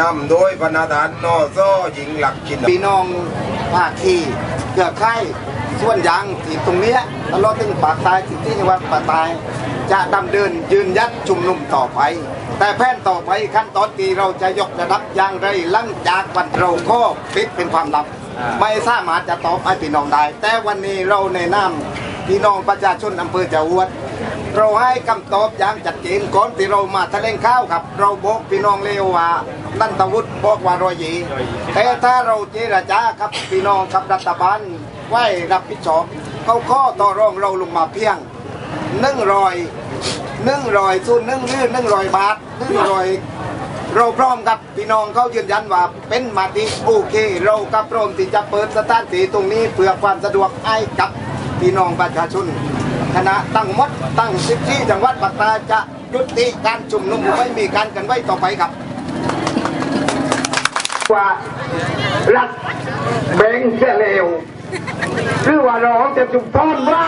นำโดยพนาฐานนอซ้อหญิงหลักชินพี่น้องภาคีเกือกไข่ส่วนยางที่ตรงเนี้ยตลอดถึงปากตายถึงที่จังหวัดปากตาย จะดำเดินยืนยัดชุมนุมต่อไป แต่แผนต่อไปขั้นตอนที่เราจะยกระดับอย่างไรหลังจากวันเราก็ปิดเป็นความลับ ไม่สามารถจะตอบให้พี่น้องได้ แต่วันนี้เราในนามพี่น้องประชาชนอำเภอจะอวด เราให้คำตอบอย่างชัดเจนก่อนที่เรามาแถลงข่าวครับ เราบอกพี่น้องเลวว่านันทวุฒิบอกว่ารอยหยีแต่ถ้าเราเจรจาครับพี่น้องกับรัฐบาลไหวรับผิดชอบเขาข้อต่อรองเราลงมาเพียงหนึ่งรอยหนึ่งรอยส่วนหนึ่งหรือหนึ่งรอยบาทหนึ่งรอยเราพร้อมกับพี่น้องเขายืนยันว่าเป็นมาติโอเค เราก็พร้อมที่จะเปิดสถานที่ตรงนี้เพื่อความสะดวกให้กับพี่น้องประชาชน คณะตั้งมดตั้งสิบที่จังหวัดปัตตาจะยุติการชุมนุมไม่มีการกันไว้ต่อไปครับว่ารัฐแบงเสียเลวหรือว่าเราจะจุดต้อนว่า